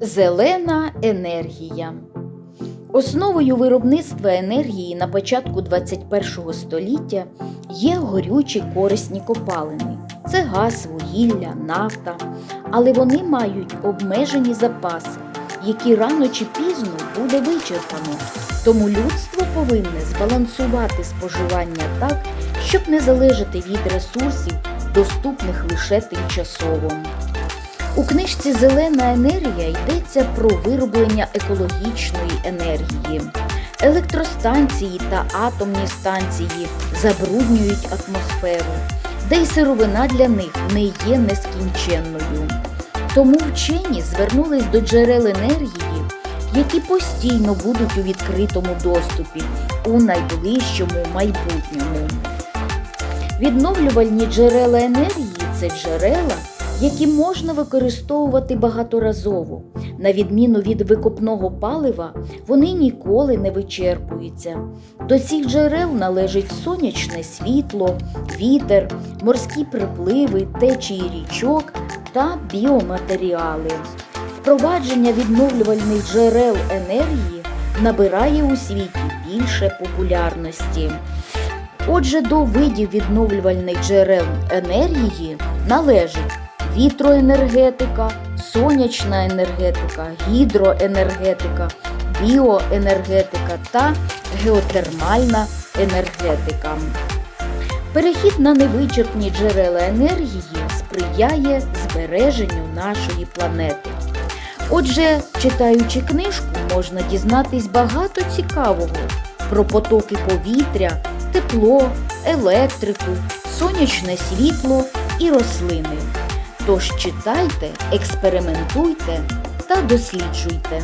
Зелена енергія. Основою виробництва енергії на початку 21 століття є горючі корисні копалини. Це газ, вугілля, нафта, але вони мають обмежені запаси, які рано чи пізно буде вичерпано. Тому людство повинне збалансувати споживання так, щоб не залежати від ресурсів, доступних лише тимчасово. У книжці Зелена енергія йдеться про вироблення екологічної енергії. Електростанції та атомні станції забруднюють атмосферу, де й сировина для них не є нескінченною. Тому вчені звернулись до джерел енергії, які постійно будуть у відкритому доступі у найближчому майбутньому. Відновлювальні джерела енергії це джерела, які можна використовувати багаторазово. На відміну від викопного палива, вони ніколи не вичерпуються. До цих джерел належить сонячне світло, вітер, морські припливи, течії річок та біоматеріали. Впровадження відновлювальних джерел енергії набирає у світі більше популярності. Отже, до видів відновлювальних джерел енергії належить вітроенергетика, сонячна енергетика, гідроенергетика, біоенергетика та геотермальна енергетика. Перехід на невичерпні джерела енергії сприяє збереженню нашої планети. Отже, читаючи книжку, можна дізнатись багато цікавого про потоки повітря, тепло, електрику, сонячне світло і рослини. Тож читайте, експериментуйте та досліджуйте.